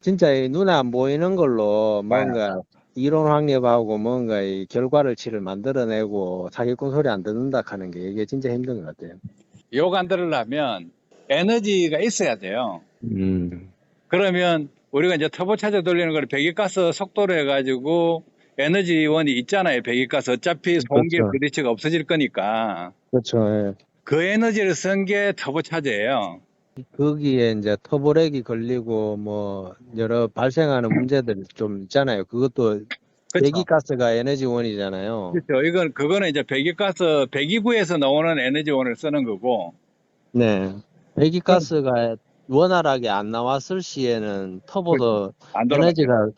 진짜 이 눈에 안 보이는 걸로 뭔가 이론 확립하고 뭔가 이 결과를치를 만들어내고 사기꾼 소리 안 듣는다 하는 게 이게 진짜 힘든 것 같아요. 욕 안 들으려면 에너지가 있어야 돼요. 음. 그러면 우리가 이제 터보차저 돌리는 걸 배기가스 속도로 해가지고 에너지원이 있잖아요. 배기가스 어차피 소음기 그렇죠. 부딪히가 없어질 거니까 그렇죠. 예. 그 에너지를 쓴 게 터보차저예요. 거기에 이제 터보렉이 걸리고 뭐 여러 발생하는 문제들 좀 있잖아요. 그것도 그렇죠. 배기가스가 에너지원이잖아요. 그렇죠. 이건 그거는 이제 배기가스 배기구에서 나오는 에너지원을 쓰는 거고 네. 배기가스가 원활하게 안 나왔을 시에는 터보도 안 돌아가 에너지가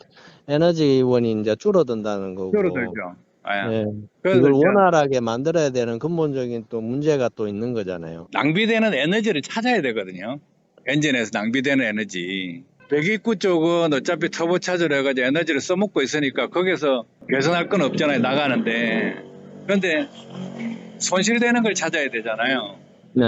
에너지원이 이제 줄어든다는 거고. 줄어들죠. 예. 네. 이걸 이제 원활하게 만들어야 되는 근본적인 또 문제가 또 있는 거잖아요. 낭비되는 에너지를 찾아야 되거든요. 엔진에서 낭비되는 에너지. 배기구 쪽은 어차피 터보차저로 해가지고 에너지를 써먹고 있으니까 거기서 개선할 건 없잖아요. 나가는데. 그런데 손실되는 걸 찾아야 되잖아요. 네.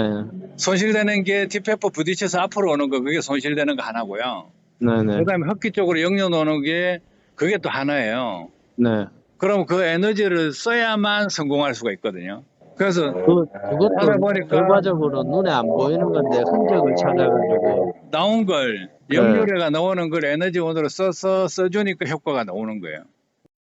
손실되는 게 디페퍼 부딪혀서 앞으로 오는 거 그게 손실되는 거 하나고요. 네네. 그다음에 흡기 쪽으로 역력 오는 게 그게 또 하나예요. 네. 그럼 그 에너지를 써야만 성공할 수가 있거든요. 그래서 그, 하다 그것도 보니까- 결과적으로 눈에 안 보이는 건데 흔적을 찾아가지고 나온 걸 네. 역류래가 나오는 걸 에너지원으로 써서 써주니까 효과가 나오는 거예요.